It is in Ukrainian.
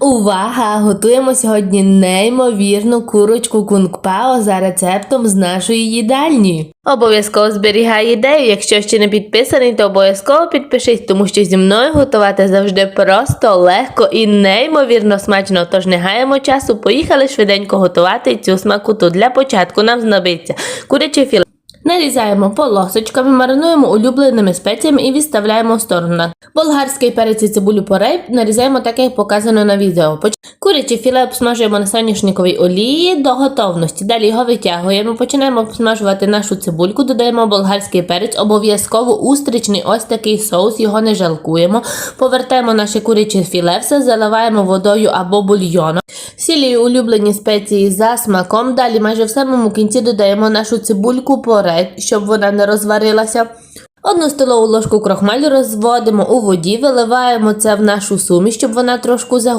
Увага! Готуємо сьогодні неймовірну курочку кунг-пао за рецептом з нашої їдальні. Обов'язково зберігай ідею. Якщо ще не підписаний, то обов'язково підпишись, тому що зі мною готувати завжди просто, легко і неймовірно смачно. Тож не гаємо часу, поїхали швиденько готувати цю смакоту. Для початку нам знадобиться куряче філе. Нарізаємо полосочками, маринуємо улюбленими спеціями і відставляємо в сторону. Болгарський перець і цибулю порей нарізаємо так, як показано на відео. Куряче філе обсмажуємо на соняшниковій олії до готовності. Далі його витягуємо, починаємо обсмажувати нашу цибульку, додаємо болгарський перець, обов'язково устричний ось такий соус, його не жалкуємо. Повертаємо наше куряче філе, все заливаємо водою або бульйоном. Сілі улюблені спеції за смаком. Далі майже в самому кінці додаємо нашу цибульку порей, щоб вона не розварилася. Одну столову ложку крохмалю розводимо у воді, виливаємо це в нашу суміш, щоб вона трошку загустіла.